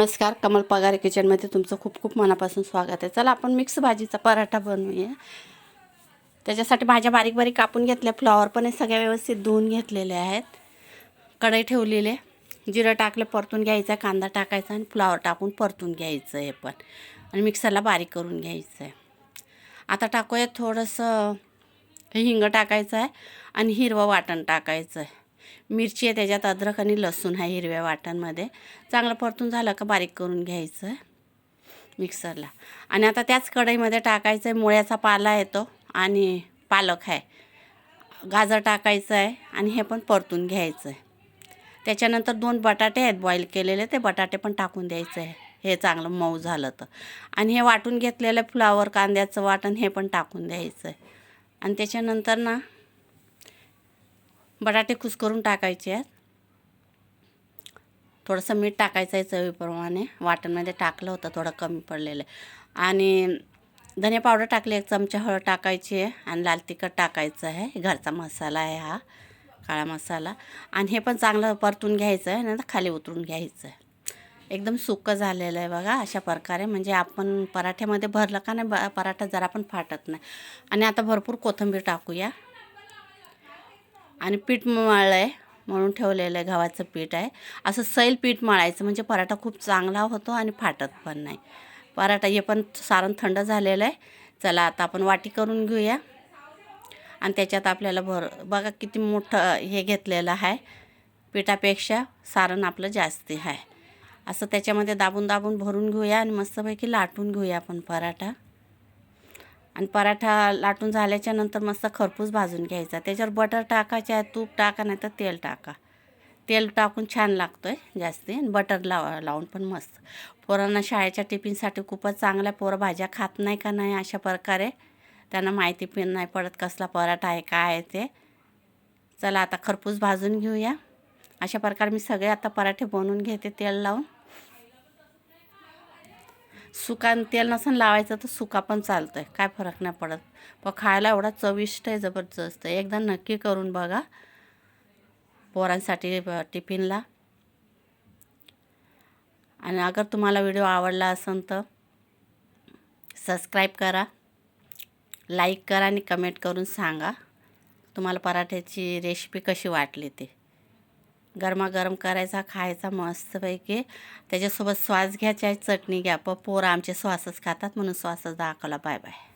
नमस्कार कमल पगार किचनमध्ये तुमचं खूप खूप मनापासून स्वागत आहे. चला आपण मिक्स भाजीचा पराठा बनवूया. त्याच्यासाठी भाज्या बारीक बारीक कापून घेतल्या. फ्लॉवर पण हे सगळ्या व्यवस्थित धुवून घेतलेले आहेत. कढई ठेवलेले जिरं टाकलं परतून घ्यायचं कांदा टाकायचा आणि फ्लॉवर टाकून परतून घ्यायचं हे पण. आणि मिक्सरला बारीक करून घ्यायचं आहे. आता टाकूया थोडंसं हिंग टाकायचं आहे आणि हिरवं वाटण टाकायचं आहे. मिरची आहे त्याच्यात अद्रक आणि लसूण आहे हिरव्या वाटणमध्ये चांगलं परतून झालं का बारीक करून घ्यायचं आहे मिक्सरला. आणि आता त्याच कढईमध्ये टाकायचं आहे मुळ्याचा पाला येतो आणि पालक आहे. गाजर टाकायचं आहे आणि हे पण परतून घ्यायचं आहे त्याच्यानंतर दोन बटाटे आहेत बॉईल केलेले ते बटाटे पण टाकून द्यायचं आहे हे चांगलं मऊ झालं तर. आणि हे वाटून घेतलेलं फ्लावर कांद्याचं वाटण हे पण टाकून द्यायचं आहे आणि त्याच्यानंतर ना बटाटे कुसकरून टाकायचे आहेत. थोडंसं मीठ टाकायचं आहे चवीप्रमाणे. वाटणमध्ये टाकलं होतं थोडं कमी पडलेलं आहे. आणि धने पावडर टाकली एक चमचा हळद टाकायची आहे आणि लाल तिखट टाकायचं आहे. घरचा मसाला आहे हा काळा मसाला. आणि हे पण चांगलं परतून घ्यायचं आहे नंतर खाली उतरून घ्यायचं आहे. एकदम सुकं झालेलं आहे बघा अशा प्रकारे. म्हणजे आपण पराठ्यामध्ये भरलं का नाही ब पराठा जरा पण फाटत नाही. आणि आता भरपूर कोथिंबीर टाकूया. आणि पीठ मळलं आहे म्हणून ठेवलेलं आहे गव्हाचं पीठ आहे. असं सैल पीठ मळायचं म्हणजे पराठा खूप चांगला होतो आणि फाटत पण नाही. पराठा हे पण सारण थंड झालेलं आहे. चला आता आपण वाटी करून घेऊया. आणि त्याच्यात आपल्याला भर बघा किती मोठं हे घेतलेलं आहे. पिठापेक्षा सारण आपलं जास्ती आहे. असं त्याच्यामध्ये दाबून दाबून भरून घेऊया आणि मस्तपैकी लाटून घेऊया आपण पराठा. आणि पराठा लाटून झाल्याच्यानंतर मस्त खरपूस भाजून घ्यायचा. त्याच्यावर बटर टाकायचे आहे तूप टाका नाही तर तेल टाका. तेल टाकून छान लागतो आहे जास्ती आणि बटर लाव लावून पण मस्त. पोरांना शाळेच्या टिफिनसाठी खूपच चांगल्या पोरं भाज्या खात नाही का नाही अशा प्रकारे. त्यांना माहिती पण नाही पडत कसला पराठा आहे काय आहे ते. चला आता खरपूस भाजून घेऊया. अशा प्रकारे मी सगळे आता पराठे बनवून घेते तेल लावून. सुका तेल नसन लावायचं तर सुका पण चालतं आहे काय फरक नाही पडत. पण खायला एवढा चविष्ट आहे जबरदस्त आहे. एकदा नक्की करून बघा. पोरांसाठी टिफिनला. आणि अगर तुम्हाला व्हिडिओ आवडला असेल तर सबस्क्राईब करा. लाईक करा आणि कमेंट करून सांगा. तुम्हाला पराठ्याची रेसिपी कशी वाटली ते. गरमागरम करायचा खायचा मस्तपैकी. त्याच्यासोबत श्वास घ्यायचा चटणी घ्या. प पोरं आमचे श्वासच खातात म्हणून श्वासच दाखवला. Bye bye.